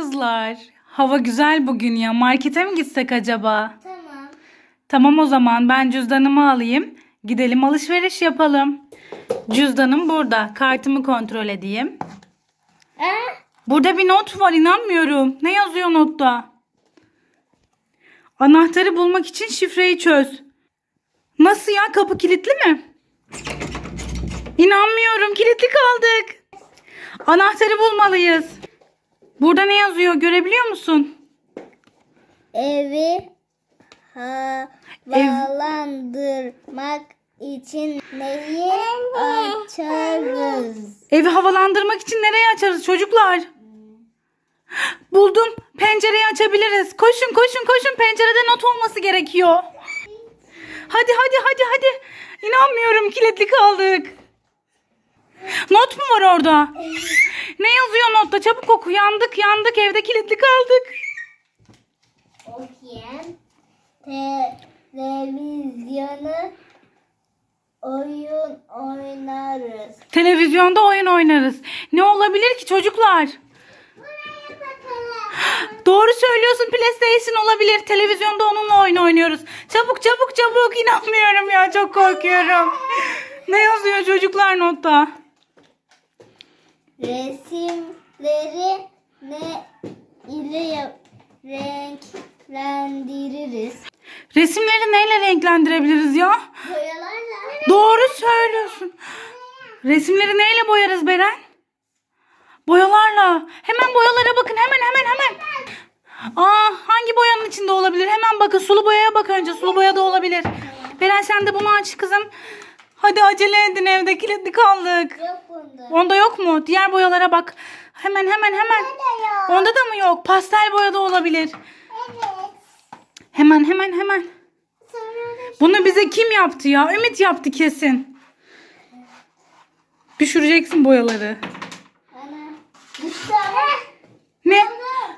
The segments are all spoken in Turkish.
Kızlar, hava güzel bugün ya. Markete mi gitsek acaba? Tamam. Tamam o zaman ben cüzdanımı alayım. Gidelim alışveriş yapalım. Cüzdanım burada. Kartımı kontrol edeyim. Ee, Burada bir not var inanmıyorum. Ne yazıyor notta? Anahtarı bulmak için şifreyi çöz. Nasıl ya kapı kilitli mi? İnanmıyorum kilitli kaldık. Anahtarı bulmalıyız. Burada ne yazıyor görebiliyor musun? evi havalandırmak için neyi açarız? Evi havalandırmak için nereye açarız çocuklar? Buldum. Pencereyi açabiliriz. Koşun koşun koşun. Pencerede not olması gerekiyor. Hadi hadi hadi hadi. İnanmıyorum kilitli kaldık. Not mu var orada? Ne yazıyor notta? Çabuk oku. Yandık yandık evde kilitli kaldık. Okuyun. Televizyonu oyun oynarız. Televizyonda oyun oynarız. Ne olabilir ki çocuklar? Doğru söylüyorsun PlayStation olabilir. Televizyonda onunla oyun oynuyoruz. Çabuk çabuk çabuk inanmıyorum ya çok korkuyorum. Ne yazıyor çocuklar notta? Resimleri ne ile renklendiririz? Resimleri neyle renklendirebiliriz ya? Boyalarla. Doğru söylüyorsun. Resimleri neyle boyarız Beren? Boyalarla. Hemen boyalara bakın hemen hemen hemen. Aa hangi boyanın içinde olabilir? Hemen bakın sulu boyaya bak önce. Sulu boya da olabilir. Beren sen de bunu aç kızım. Hadi acele edin evde kilitli kaldık. Yok bunda. Onda yok mu? Diğer boyalara bak. Hemen hemen hemen. yok. Onda da mı yok? Pastel boya da olabilir. Evet. Hemen hemen hemen. Bunu bize kim yaptı ya? Ümit yaptı kesin. Düşüreceksin boyaları. Ne?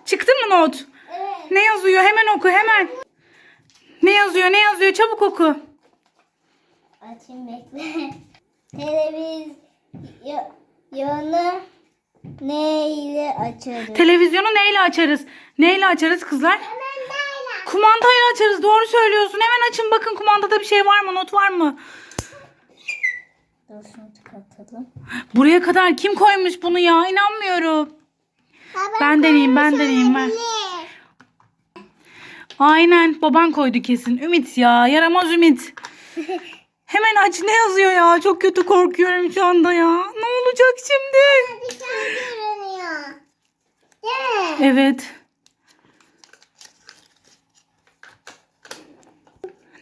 Çıktı mı not? Evet. Ne yazıyor? Hemen oku hemen. Ne yazıyor? Ne yazıyor? Çabuk oku. Açayım bekle. Televizyonu ne ile açarız? Televizyonu neyle açarız? Neyle açarız kızlar? Kumandayla. Kumandayla açarız. Doğru söylüyorsun. Hemen açın bakın kumandada bir şey var mı? Not var mı? Dur şunu çıkartalım. Buraya kadar kim koymuş bunu ya? İnanmıyorum. Ben deneyeyim, ben deneyeyim, ben. Aynen baban koydu kesin. Ümit ya yaramaz Ümit. Hemen aç ne yazıyor ya? Çok kötü korkuyorum şu anda ya. Ne olacak şimdi? Bir görünüyor. Değil mi? Evet.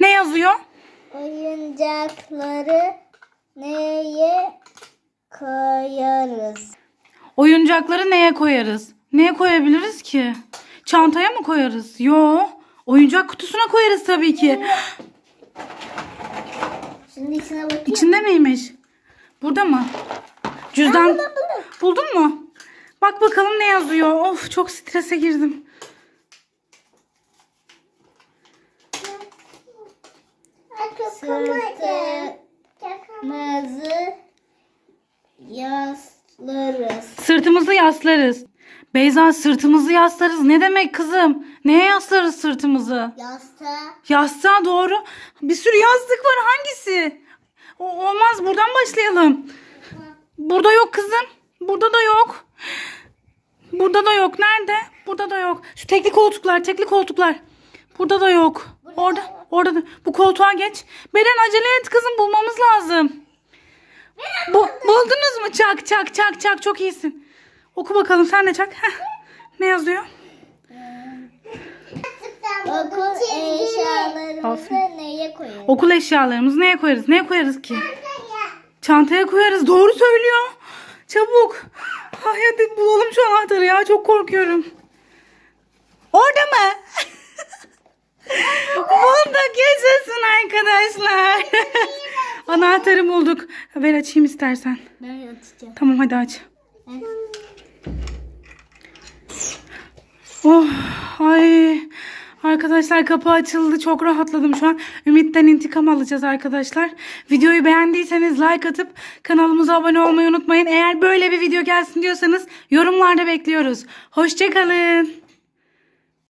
Ne yazıyor? Oyuncakları neye koyarız? Oyuncakları neye koyarız? Neye koyabiliriz ki? Çantaya mı koyarız? Yo. Oyuncak kutusuna koyarız tabii ki. Şimdi içine bakayım. İçinde miymiş? Burada mı? Cüzdan. buldum, buldum. Buldun mu? Bak bakalım ne yazıyor. Of çok strese girdim. Sırtımızı yaslarız. Sırtımızı yaslarız. Beyza sırtımızı yaslarız. Ne demek kızım? Neye yaslarız sırtımızı? Yastığa Yastığa doğru. Bir sürü yastık var. Hangisi? O, olmaz. Buradan başlayalım. Burada yok kızım. Burada da yok. Burada da yok. Nerede? Burada da yok. Şu tekli koltuklar, tekli koltuklar. Burada da yok. Orada, orada da. Bu koltuğa geç. Beren acele et kızım bulmamız lazım. Bu, buldunuz mu? Çak, çak, çak, çak. Çok iyisin. Oku bakalım sen de çak. Heh. Ne yazıyor? okul eşyalarımızı Aferin. neye koyarız? Okul eşyalarımızı neye koyarız? Neye koyarız ki? Çantaya koyarız. Doğru söylüyor. Çabuk. Ay hadi bulalım şu anahtarı ya. Çok korkuyorum. Orada mı? bulduk yaşasın arkadaşlar. anahtarı bulduk. Ver açayım istersen. Ben atacağım. Tamam hadi aç. Oh ay Arkadaşlar kapı açıldı. Çok rahatladım şu an. Ümit'ten intikam alacağız arkadaşlar. Videoyu beğendiyseniz like atıp kanalımıza abone olmayı unutmayın. Eğer böyle bir video gelsin diyorsanız yorumlarda bekliyoruz. Hoşçakalın.